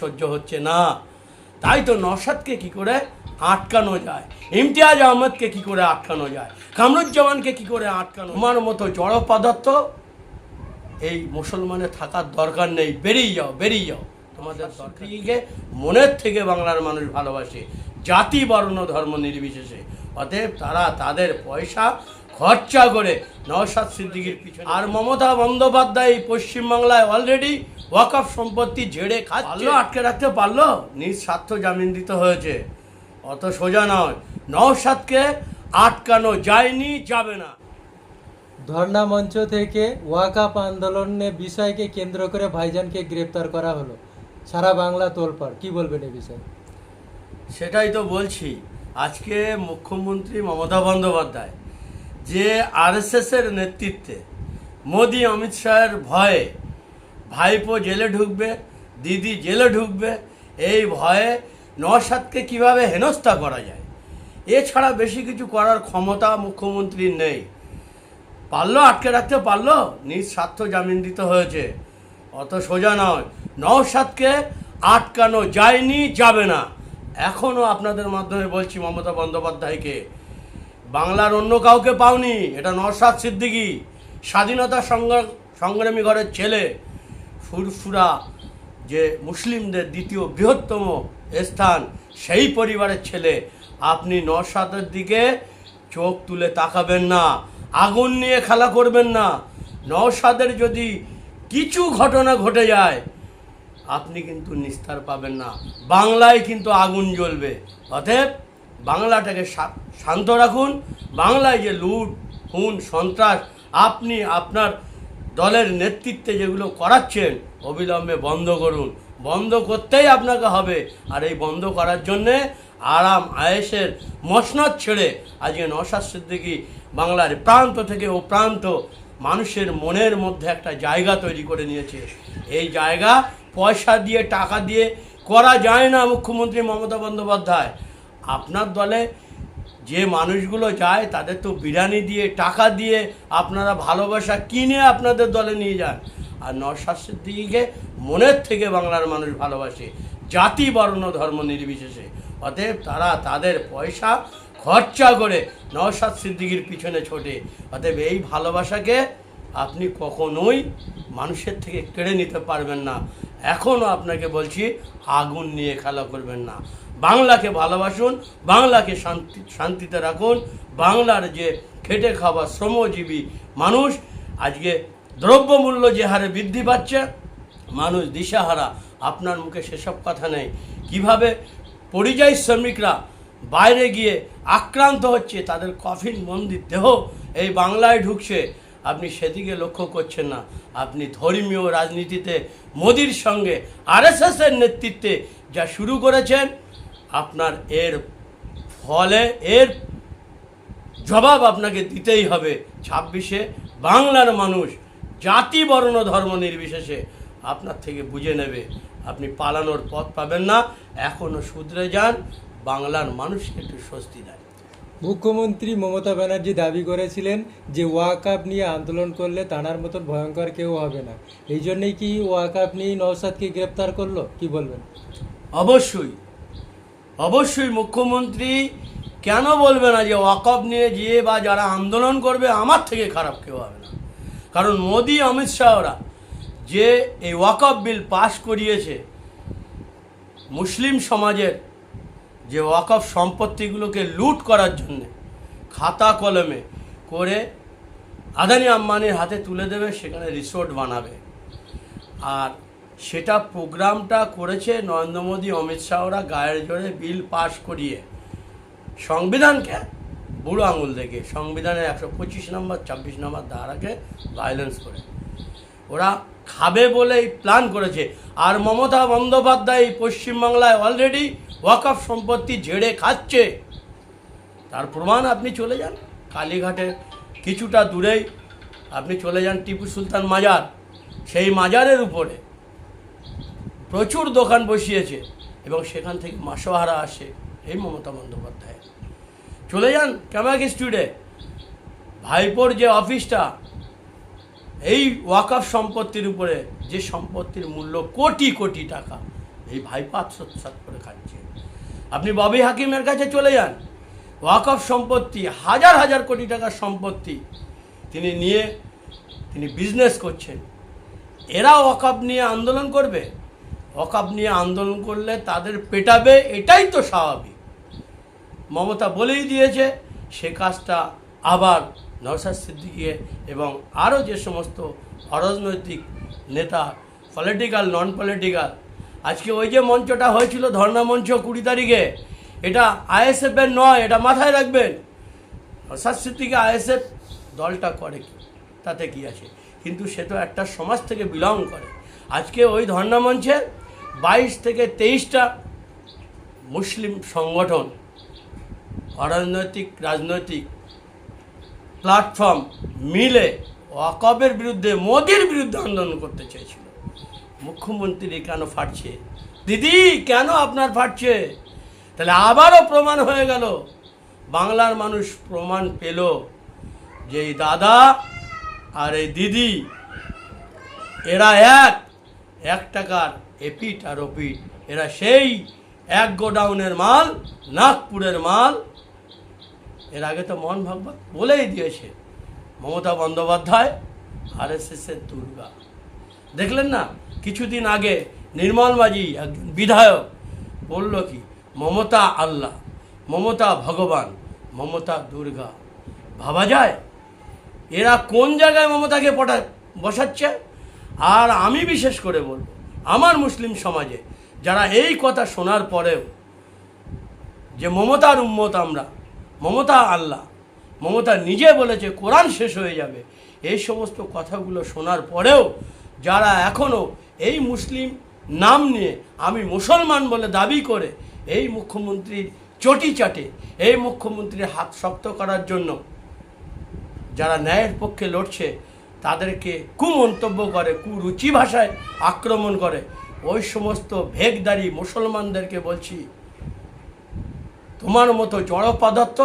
সহ্য হচ্ছে না। তাই তো নসাদকে কি করে আটকানো যায়? ইমতিয়াজ আহমদকে কি করে আটকানো যায়? কামরুজ্জামানকে কি করে আটকানো আমার মতো জড় পদার্থ এই মুসলমানের থাকার দরকার নেই। বেরিয়ে যাও বেরিয়ে যাও। তোমাদের দরকারিকে মনের থেকে বাংলার মানুষ ভালোবাসে। জাতি বর্ণ ধর্ম নির্বিশেষে। অতএব তারা তাদের পয়সা খরচা করে নওশাদ সিদ্দিকির পিছনে আর মমতা বন্দ্যোপাধ্যায় এই পশ্চিমবাংলায় অলরেডি ওয়াকফ সম্পত্তি ঝেড়ে খাচ্ছে। পারল আটকে রাখতে পারল? নিজ স্বার্থ জামিন দিতে হয়েছে। অত সোজা নয়। নওশাদকে আটকানো যায়নি যাবে না। ধর্ণা মঞ্চ থেকে ওয়াকাপ আন্দোলনের বিষয়কে কেন্দ্র করে ভাইজানকে গ্রেপ্তার করা হলো। সারা বাংলা তোলপাড়। কি বলবেন এই বিষয়ে? সেটাই তো বলছি। আজকে মুখ্যমন্ত্রী মমতা বন্দ্যোপাধ্যায় যে আরএসএসের নেতৃত্বে মোদি, অমিত শাহের ভয়ে ভাইপো জেলে ঢুকবে, দিদি জেলে ঢুকবে, এই ভয়ে নসাদকে কীভাবে হেনস্থা করা যায়? এছাড়া বেশি কিছু করার ক্ষমতা মুখ্যমন্ত্রীর নেই। পারল আটকে রাখতে? পারল। নিজ স্বার্থ জামিন দিতে হয়েছে। অত সোজা নয়। নওশাদকে আটকানো যায়নি, যাবে না। এখনও আপনাদের মাধ্যমে বলছি মমতা বন্দ্যোপাধ্যায়কে বাংলার অন্য কাউকে পাওনি। এটা নরসাদ সিদ্দিকী। স্বাধীনতা সংগ্রাম সংগ্রামী ঘরের ছেলে, ফুরফুরা যে মুসলিমদের দ্বিতীয় বৃহত্তম স্থান, সেই পরিবারের ছেলে। আপনি নরসাদের দিকে চোখ তুলে তাকাবেন না, আগুন নিয়ে খেলা করবেন না। নওশাদের যদি কিছু ঘটনা ঘটে যায়, আপনি কিন্তু নিস্তার পাবেন না। বাংলায় কিন্তু আগুন জ্বলবে। অতএব বাংলাটাকে শান্ত রাখুন। বাংলায় যে লুট, খুন, সন্ত্রাস, আপনি আপনার দলের নেতৃত্বে যেগুলো করাচ্ছেন, অবিলম্বে বন্ধ করুন। বন্ধ করতেই আপনাকে হবে। আর এই বন্ধ করার জন্যে আরাম, আয়েসের মসনদ ছেড়ে আজকে নশাদ সিদ্দিকি বাংলার প্রান্ত থেকে ও প্রান্ত মানুষের মনের মধ্যে একটা জায়গা তৈরি করে নিয়েছে। এই জায়গা পয়সা দিয়ে, টাকা দিয়ে করা যায় না মুখ্যমন্ত্রী মমতা বন্দ্যোপাধ্যায়। আপনার দলে যে মানুষগুলো যায়, তাদের তো বিরিয়ানি দিয়ে, টাকা দিয়ে আপনারা ভালোবাসা কিনে আপনাদের দলে নিয়ে যান। আর নরশাস্ত্রের দিকে মনের থেকে বাংলার মানুষ ভালোবাসে, জাতি, বর্ণ, ধর্ম নির্বিশেষে। অতএব তারা তাদের পয়সা খরচা করে নওশাদ সিদ্দিকির পিছনে ছোটে। অতএব এই ভালোবাসাকে আপনি কখনোই মানুষের থেকে কেড়ে নিতে পারবেন না। এখনও আপনাকে বলছি, আগুন নিয়ে খেলা করবেন না। বাংলাকে ভালোবাসুন, বাংলাকে শান্তি, শান্তিতে রাখুন। বাংলার যে খেটে খাওয়া শ্রমজীবী মানুষ, আজকে দ্রব্যমূল্য যে হারে বৃদ্ধি পাচ্ছে, মানুষ দিশাহারা, আপনার মুখে সেসব কথা নেই। কীভাবে পরিযায়ী শ্রমিকরা বাইরে গিয়ে আক্রান্ত হচ্ছে, তাদের কফিন মন্দির দেহ এই বাংলায় ঢুকছে, আপনি সেদিকে লক্ষ্য করছেন না। আপনি ধর্মীয় রাজনীতিতে মোদির সঙ্গে আরএসএসের নেতৃত্বে যা শুরু করেছেন আপনার এর ফলে এর জবাব আপনাকে দিতেই হবে। ছাব্বিশে বাংলার মানুষ জাতি বর্ণ ধর্ম নির্বিশেষে আপনার থেকে বুঝে নেবে। আপনি পালানোর পথ পাবেন না। এখনও শুধরে যান। বাংলার মানুষকে একটু স্বস্তি দেন। মুখ্যমন্ত্রী মমতা ব্যানার্জি দাবি করেছিলেন যে ওয়াকাপ নিয়ে আন্দোলন করলে তানার মতন ভয়ঙ্কর কেউ হবে না। এই জন্যই কি ওয়াকাপ নিয়ে নওসাদকে গ্রেপ্তার করল? কি বলবেন? অবশ্যই। অবশ্যই মুখ্যমন্ত্রী কেন বলবে না যে ওয়াকফ নিয়ে যে বা যারা আন্দোলন করবে আমার থেকে খারাপ কেউ হবে না। কারণ মোদি, অমিত শাহরা যে এই ওয়াকফ বিল পাশ করিয়েছে, মুসলিম সমাজের যে ওয়াকফ সম্পত্তিগুলোকে লুট করার জন্য খাতা কলমে করে আদানি আম্বানির হাতে তুলে দেবে, সেখানে রিসোর্ট বানাবে। আর সেটা প্রোগ্রামটা করেছে নরেন্দ্র মোদী, অমিত শাহরা গায়ের জোরে বিল পাশ করিয়ে। সংবিধানকে বুড়ো আঙুল দেখে। সংবিধানের একশো পঁচিশ নম্বর, ছাব্বিশ নম্বর ধারাকে ভায়োলেন্স করে। ওরা খাবে বলেই প্ল্যান করেছে। আর মমতা বন্দ্যোপাধ্যায় এই পশ্চিমবাংলায় অলরেডি ওয়াকফ সম্পত্তি ঝেড়ে খাচ্ছে। তার প্রমাণ আপনি চলে যান। কালীঘাটের কিছুটা দূরেই আপনি চলে যান টিপু সুলতান মাজার। সেই মাজারের উপরে। প্রচুর দোকান বসিয়েছে এবং সেখান থেকে মাসোহারা আসে এই মমতা বন্দ্যোপাধ্যায়। চলে যান ক্যামাক স্টুডে ভাইপোর যে অফিসটা, এই ওয়াকফ সম্পত্তির উপরে যে সম্পত্তির মূল্য কোটি কোটি টাকা, এই ভাইপো আত্মসাৎ করে খাচ্ছে। আপনি ববি হাকিমের কাছে চলে যান। ওয়াকফ সম্পত্তি, হাজার হাজার কোটি টাকার সম্পত্তি তিনি নিয়ে তিনি বিজনেস করছেন। এরা ওয়াকফ নিয়ে আন্দোলন করবে। ওয়াকফ নিয়ে আন্দোলন করলে তাদের পেটাবে, এটাই তো স্বাভাবিক। মমতা বলেই দিয়েছে, সে কাজটা আবার নওশাদ সিদ্দিকিয়ে এবং আরও যে সমস্ত অরাজনৈতিক নেতা পলিটিক্যাল নন পলিটিক্যাল আজকে ওই যে মঞ্চটা হয়েছিল ধর্ণা মঞ্চ কুড়ি তারিখে, এটা আইএসএফের নয়, এটা মাথায় রাখবেন। নওশাদ সিদ্দিকি আইএসএফ দলটা করে কি, তাতে কি আছে? কিন্তু সে তো একটা সমাজ থেকে বিলং করে। আজকে ওই ধর্ণা মঞ্চে বাইশ থেকে তেইশটা মুসলিম সংগঠন, অরাজনৈতিক, রাজনৈতিক প্ল্যাটফর্ম মিলে ওয়াকবের বিরুদ্ধে, মোদির বিরুদ্ধে আন্দোলন করতে চেয়েছিল। মুখ্যমন্ত্রী কেন ফাটছে? দিদি, কেন আপনার ফাটছে? তাহলে আবারও প্রমাণ হয়ে গেল। বাংলার মানুষ প্রমাণ পেল যে এই দাদা আর এই দিদি, এরা এক এক টাকার এপিট আর ওপিট এরা সেই এক গোডাউনের মাল, নাগপুরের মাল। এর আগে তো মোহন ভাগবত বলেই দিয়েছে, মমতা বন্দ্যোপাধ্যায় আর এস এর দুর্গা। দেখলেন না, কিছুদিন আগে নির্মল মাঝি একজন বিধায়ক বলল কি, মমতা আল্লাহ, মমতা ভগবান, মমতা দুর্গা। ভাবা যায়, এরা কোন জায়গায় মমতাকে পটা, বসাচ্ছে? আর আমি বিশেষ করে বলব আমার মুসলিম সমাজে যারা এই কথা শোনার পরেও যে মমতার উম্মত আমরা, মমতা আল্লাহ, মমতা নিজে বলেছে কোরআন শেষ হয়ে যাবে, এই সমস্ত কথাগুলো শোনার পরেও যারা এখনও এই মুসলিম নাম নিয়ে আমি মুসলমান বলে দাবি করে এই মুখ্যমন্ত্রীর চটি চাটে, এই মুখ্যমন্ত্রীর হাত শক্ত করার জন্য যারা ন্যায়ের পক্ষে লড়ছে তাদেরকে কুমন্তব্য করে, কুরুচি ভাষায় আক্রমণ করে। ওই সমস্ত ভেগদারি মুসলমানদেরকে বলছি, তোমার মতো জড় পদার্থ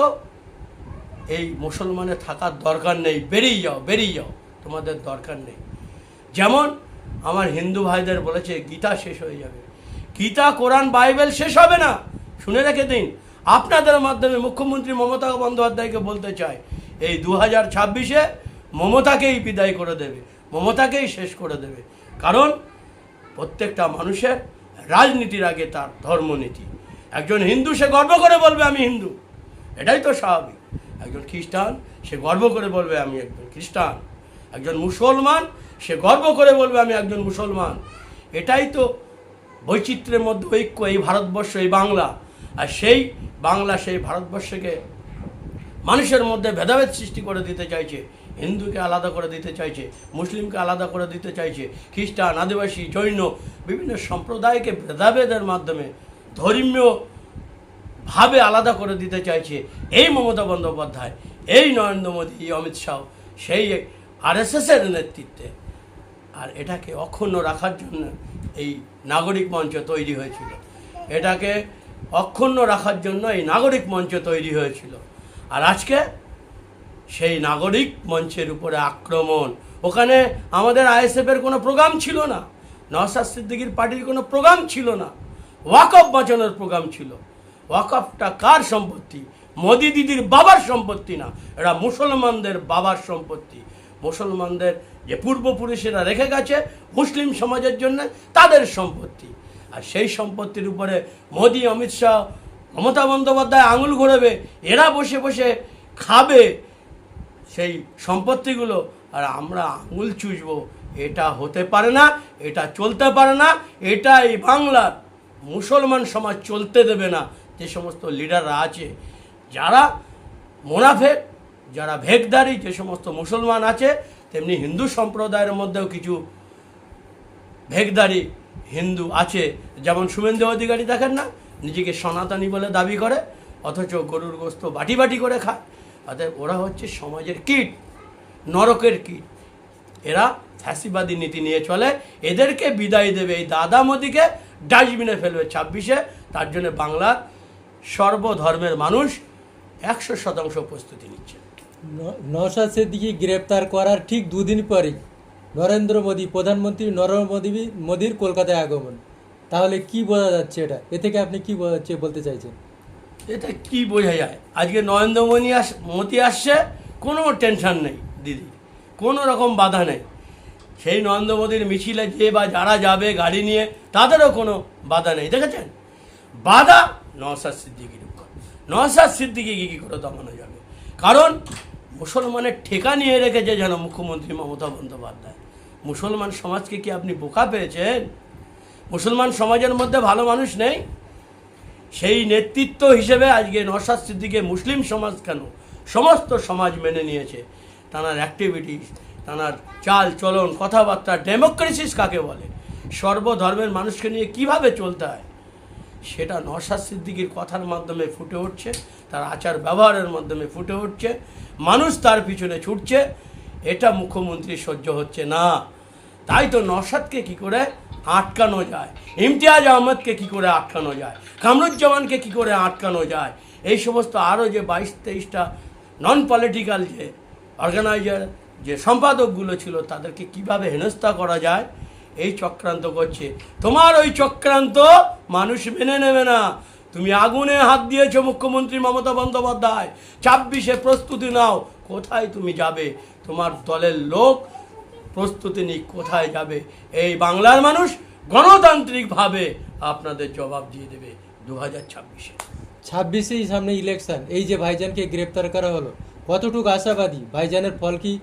এই মুসলমানের থাকার দরকার নেই, বেরিয়ে যাও বেরিয়ে যাও, তোমাদের দরকার নেই। যেমন আমার হিন্দু ভাইদের বলেছে, গীতা শেষ হয়ে যাবে। গীতা, কোরআন, বাইবেল শেষ হবে না। শুনে রেখে দিন। আপনাদের মাধ্যমে মুখ্যমন্ত্রী মমতা বন্দ্যোপাধ্যায়কে বলতে চাই, এই দু হাজার ছাব্বিশে মমতাকেই বিদায় করে দেবে, মমতাকেই শেষ করে দেবে। কারণ প্রত্যেকটা মানুষের রাজনীতির আগে তার ধর্মনীতি। একজন হিন্দু সে গর্ব করে বলবে, আমি হিন্দু। এটাই তো স্বাভাবিক। একজন খ্রিস্টান সে গর্ব করে বলবে, আমি একজন খ্রিস্টান। একজন মুসলমান সে গর্ব করে বলবে, আমি একজন মুসলমান। এটাই তো বৈচিত্র্যের মধ্যে ঐক্য, এই ভারতবর্ষ, এই বাংলা। আর সেই বাংলা, সেই ভারতবর্ষকে মানুষের মধ্যে ভেদাভেদ সৃষ্টি করে দিতে চাইছে হিন্দুকে আলাদা করে দিতে চাইছে, মুসলিমকে আলাদা করে দিতে চাইছে, খ্রিস্টান, আদিবাসী, জৈন, বিভিন্ন সম্প্রদায়কে ভেদাভেদের মাধ্যমে ধর্মীয় ভাবে আলাদা করে দিতে চাইছে এই মমতা বন্দ্যোপাধ্যায়, এই নরেন্দ্র মোদী অমিত শাহ, সেই আরএসএসের নেতৃত্বে। আর এটাকে অক্ষুণ্ণ রাখার জন্য এই নাগরিক মঞ্চ তৈরি হয়েছিল। এটাকে অক্ষুণ্ণ রাখার জন্য এই নাগরিক মঞ্চ তৈরি হয়েছিল। আর আজকে সেই নাগরিক মঞ্চের উপরে আক্রমণ। ওখানে আমাদের আইএসএফের কোনো প্রোগ্রাম ছিল না। নওশাদ সিদ্দিকির পার্টির কোনো প্রোগ্রাম ছিল না। ওয়াকফ বাঁচানোর প্রোগ্রাম ছিল। ওয়াকফটা কার সম্পত্তি? মোদি দিদির বাবার সম্পত্তি না? এরা মুসলমানদের বাবার সম্পত্তি। মুসলমানদের যে পূর্বপুরুষেরা রেখে গেছে মুসলিম সমাজের জন্য তাদের সম্পত্তি। আর সেই সম্পত্তির উপরে মোদি, অমিত শাহ, মমতা বন্দ্যোপাধ্যায় আঙুল ঘোরাবে। এরা বসে বসে খাবে। সেই সম্পত্তিগুলো আর আমরা আঙুল চুষবো। এটা হতে পারে না, এটা চলতে পারে না এটা এই বাংলার। মুসলমান সমাজ চলতে দেবে না। যে সমস্ত লিডাররা আছে, যারা মোনাফেক, যারা ভেগদারি যে সমস্ত মুসলমান আছে, তেমনি হিন্দু সম্প্রদায়ের মধ্যেও কিছু ভেগদারি হিন্দু আছে। যেমন শুভেন্দু অধিকারী দেখেন না? নিজেকে সনাতনী বলে দাবি করে, অথচ গরুর গোস্ত বাটি বাটি করে খায়। অতএব ওরা হচ্ছে সমাজের কীট, নরকের কীট। এরা ফ্যাসিবাদী নীতি নিয়ে চলে। এদেরকে বিদায় দেবে এই দাদা মোদিকে ডাস্টবিনে ফেলবে ছাব্বিশে। তার জন্য বাংলার সর্বধর্মের মানুষ একশো শতাংশ প্রস্তুতি নিচ্ছে। ন- নওশাদ সিদ্দিকি গ্রেপ্তার করার ঠিক দুদিন পরেই নরেন্দ্র মোদী, প্রধানমন্ত্রী নরেন্দ্র মোদী, মোদীর কলকাতায় আগমন। তাহলে কি বোঝা যাচ্ছে এটা? এ থেকে আপনি কি বলতে চাইছেন? এটা কি বোঝা যায়? আজকে নরেন্দ্র মোদী আস মতি আসছে, কোনো টেনশন নেই, দিদি। কোনো রকম বাধা নেই। সেই নরেন্দ্র মোদীর মিছিলে যে বা যারা যাবে গাড়ি নিয়ে, তাদেরও কোনো বাধা নেই, দেখেছেন? বাধা নওসাদ সিদ্দিকির নওসাদ সিদ্দিকিকে কী করে দমানো যাবে? কারণ মুসলমানের ঠেকা নিয়ে রেখেছে যেন মুখ্যমন্ত্রী মমতা বন্দ্যোপাধ্যায়। মুসলমান সমাজকে কি আপনি বোকা পেয়েছেন? মুসলমান সমাজের মধ্যে ভালো মানুষ নেই? সেই নেতৃত্ব হিসেবে আজকে নসাদ সিদ্দিকে মুসলিম সমাজ কেন সমস্ত সমাজ মেনে নিয়েছে? তানার অ্যাক্টিভিটিস তানার চাল চলন, কথাবার্তা ডেমোক্রেসিস কাকে বলে? সর্বধর্মের মানুষকে নিয়ে কীভাবে চলতে হয়? সেটা নসাদ সিদ্দিকির কথার মাধ্যমে ফুটে উঠছে, তার আচার ব্যবহারের মাধ্যমে ফুটে উঠছে, মানুষ তার পিছনে ছুটছে, এটা মুখ্যমন্ত্রী সহ্য হচ্ছে না। তাই তো নসাদকে কি করে আটকানো যায়। ইমতিয়াজ আহমদকে কি করে আটকানো যায়? কামরুজ্জামানকে কি করে আটকানো যায়? এই সমস্ত আরও যে বাইশ তেইশটা নন পলিটিক্যাল যে অর্গানাইজার যে সম্পাদকগুলো ছিল, তাদেরকে কীভাবে হেনস্থা করা যায়? এই চক্রান্ত করছে। তোমার ওই চক্রান্ত মানুষ মেনে নেবে না। তুমি আগুনে হাত দিয়েছ মুখ্যমন্ত্রী মমতা বন্দ্যোপাধ্যায়। ছাব্বিশে প্রস্তুতি নাও। কোথায় তুমি যাবে? তোমার দলের লোক প্রস্তুতি নিক কোথায় যাবে? এই বাংলার মানুষ গণতান্ত্রিকভাবে আপনাদের জবাব দিয়ে দেবে দু হাজার ছাব্বিশে ছাব্বিশেই সামনে ইলেকশন এই যে ভাইজানকে গ্রেপ্তার করা হলো কতটুকু আশাবাদী? ভাইজানের ফল কি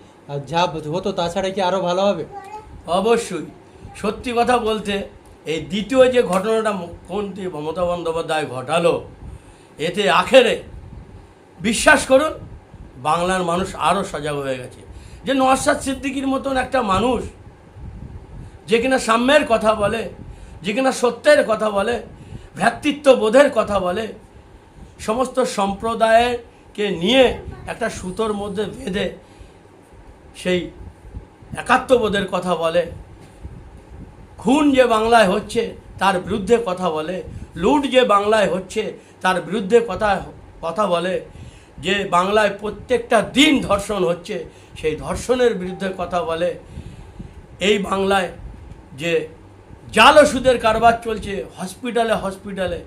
যা হতো তাছাড়া কি আরও ভালো হবে? অবশ্যই। সত্যি কথা বলতে এই দ্বিতীয় যে ঘটনাটা মুখ্যমন্ত্রী মমতা বন্দ্যোপাধ্যায় ঘটালো এতে আখেরে বিশ্বাস করুন বাংলার মানুষ আরও সজাগ হয়ে গেছে। যে নওয়াজ সিদ্দিকির মতন একটা মানুষ, যে কিনা সাম্যের কথা বলে, যে কিনা সত্যের কথা বলে ভ্রাতৃত্ব বোধের কথা বলে, সমস্ত সম্প্রদায়কে নিয়ে একটা সুতোর মধ্যে বেঁধে সেই একাত্মবোধের কথা বলে, খুন যে বাংলায় হচ্ছে তার বিরুদ্ধে কথা বলে, লুট যে বাংলায় হচ্ছে তার বিরুদ্ধে কথা কথা বলে যে বাংলায় প্রত্যেকটা দিন ধর্ষণ হচ্ছে, সেই ধর্ষণের বিরুদ্ধে কথা বলে। এই বাংলায় যে জাল ওষুধের কারবার চলছে, হসপিটালে হসপিটালে,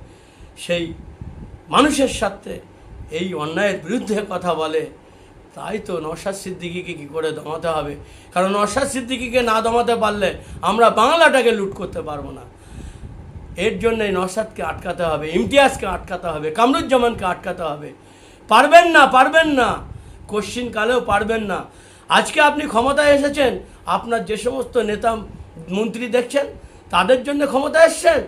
সেই মানুষের সাথে এই অন্যায়ের বিরুদ্ধে কথা বলে, তাই তো নশাদ সিদ্দিকিকে কী করে দমাতে হবে? কারণ নশাদ সিদ্দিকিকে না দমাতে পারলে আমরা বাংলাটাকে লুট করতে পারব না। এর জন্যই নসাদকে আটকাতে হবে, ইমতিয়াজকে আটকাতে হবে, কামরুজ্জামানকে আটকাতে হবে। পারবেন না পারবেন না। কোশ্চিন কালেও পারবেন না। আজকে আপনি ক্ষমতায় এসেছেন, আপনার যে সমস্ত নেতা মন্ত্রী দেখছেন, তাদের জন্য ক্ষমতা এসছেন।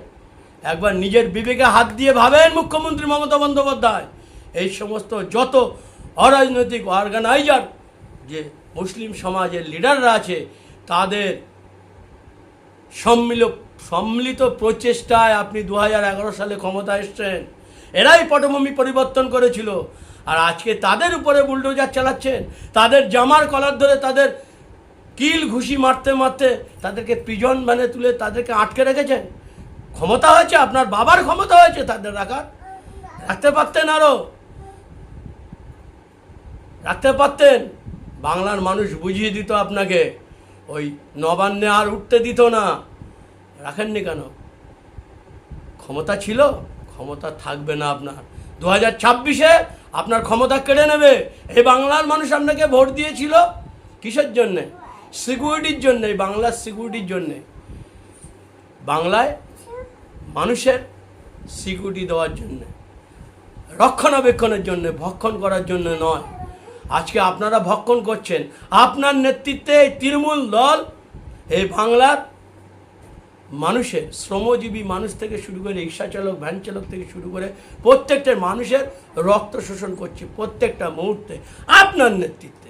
একবার নিজের বিবেকে হাত দিয়ে ভাবেন মুখ্যমন্ত্রী মমতা বন্দ্যোপাধ্যায়। এই সমস্ত যত অরাজনৈতিক অর্গানাইজার যে মুসলিম সমাজের লিডাররা আছে, তাদের সম্মিল সম্মিলিত প্রচেষ্টায় আপনি দু সালে ক্ষমতা এসছেন। এরাই পটভূমি পরিবর্তন করেছিল। আর আজকে তাদের উপরে বুলডোজার চালাচ্ছেন, তাদের জামার কলার ধরে তাদের কিল ঘুষি মারতে মারতে তাদেরকে পিজন মানে তুলে তাদেরকে আটকে রেখেছেন। ক্ষমতা হয়েছে, আপনার বাবার ক্ষমতা হয়েছে তাদের রাখার। রাখতে পারতেন আরও রাখতে পারতেন। বাংলার মানুষ বুঝিয়ে দিত আপনাকে, ওই নবান্নে আর উঠতে দিত না। রাখেননি কেন? ক্ষমতা ছিল, ক্ষমতা থাকবে না আপনার। দু হাজার ছাব্বিশে আপনার ক্ষমতা কেড়ে নেবে। এই বাংলার মানুষ আপনাকে ভোট দিয়েছিল কিসের জন্যে? সিকিউরিটির জন্যে বাংলার সিকিউরিটির জন্যে। বাংলায় মানুষের সিকিউরিটি দেওয়ার জন্যে। রক্ষণাবেক্ষণের জন্য, ভক্ষণ করার জন্য নয়। আজকে আপনারা ভক্ষণ করছেন। আপনার নেতৃত্বে এই তৃণমূল দল, এই বাংলার মানুষের শ্রমজীবী মানুষ থেকে শুরু করে রিক্সা চালক, ভ্যান চালক থেকে শুরু করে প্রত্যেকটা মানুষের রক্ত শোষণ করছে প্রত্যেকটা মুহূর্তে আপনার নেতৃত্বে।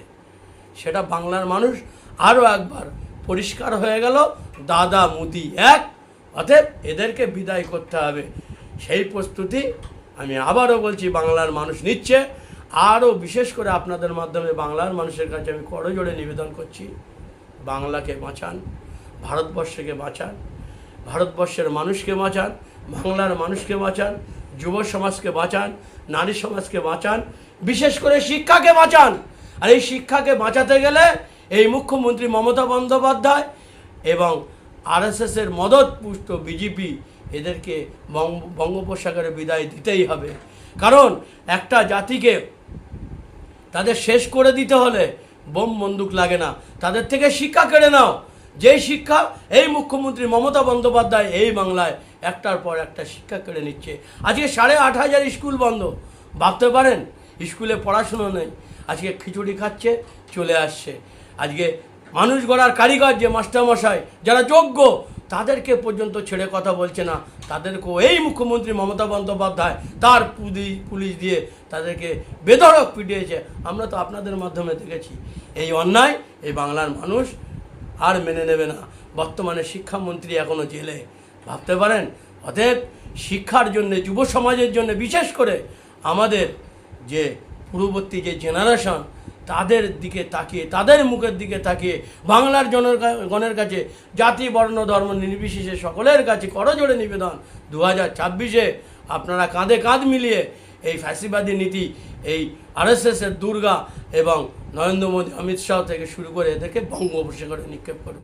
সেটা বাংলার মানুষ আরও একবার পরিষ্কার হয়ে গেল, দাদা মুদি এক। অতএব এদেরকে বিদায় করতে হবে। সেই প্রস্তুতি আমি আবারও বলছি, বাংলার মানুষ নিচ্ছে। আরও বিশেষ করে আপনাদের মাধ্যমে বাংলার মানুষের কাছে আমি করজোড়ে নিবেদন করছি, বাংলাকে বাঁচান, ভারতবর্ষকে বাঁচান। ভারতবর্ষের মানুষকে বাঁচান, বাংলার মানুষকে বাঁচান, যুব সমাজকে বাঁচান, নারী সমাজকে বাঁচান, বিশেষ করে শিক্ষাকে বাঁচান। আর এই শিক্ষাকে বাঁচাতে গেলে এই মুখ্যমন্ত্রী মমতা বন্দ্যোপাধ্যায় এবং আরএসএসের মদত পুষ্ট বিজেপি এদেরকে বঙ্গোপসাগরে বিদায় দিতেই হবে। কারণ একটা জাতিকে তাদের শেষ করে দিতে হলে বোম বন্দুক লাগে না। তাদের থেকে শিক্ষা কেড়ে নাও। যেই শিক্ষা, এই মুখ্যমন্ত্রী মমতা বন্দ্যোপাধ্যায় এই বাংলায় একটার পর একটা শিক্ষা কেড়ে নিচ্ছে। আজকে সাড়ে আট হাজার স্কুল বন্ধ। ভাবতে পারেন, স্কুলে পড়াশুনো নেই। আজকে খিচুড়ি খাচ্ছে, চলে আসছে। আজকে মানুষ গড়ার কারিগর যে মাস্টারমশাই, যারা যোগ্য, তাদেরকে পর্যন্ত ছেড়ে কথা বলছে না। তাদেরকেও এই মুখ্যমন্ত্রী মমতা বন্দ্যোপাধ্যায় তার পুলি- পুলিশ দিয়ে তাদেরকে বেধড়ক পিটিয়েছে। আমরা তো আপনাদের মাধ্যমে দেখেছি। এই অন্যায়, এই বাংলার মানুষ আর মেনে নেবে না। বর্তমানে শিক্ষামন্ত্রী এখনও জেলে। ভাবতে পারেন? অতএব শিক্ষার জন্য, যুব সমাজের জন্য বিশেষ করে আমাদের যে পূর্ববর্তী যে জেনারেশন তাদের দিকে তাকিয়ে, তাদের মুখের দিকে তাকিয়ে বাংলার জনের গণের কাছে জাতি, বর্ণ, ধর্ম নির্বিশেষে সকলের কাছে করজোড়ে নিবেদন। দু হাজার ছাব্বিশে আপনারা কাঁধে কাঁধ মিলিয়ে এই ফ্যাসিবাদী নীতি, এই আরএসএসের দুর্গা এবং নরেন্দ্র মোদী অমিত শাহ থেকে শুরু করে এদেরকে বঙ্গোপসাগরে নিক্ষেপ করুন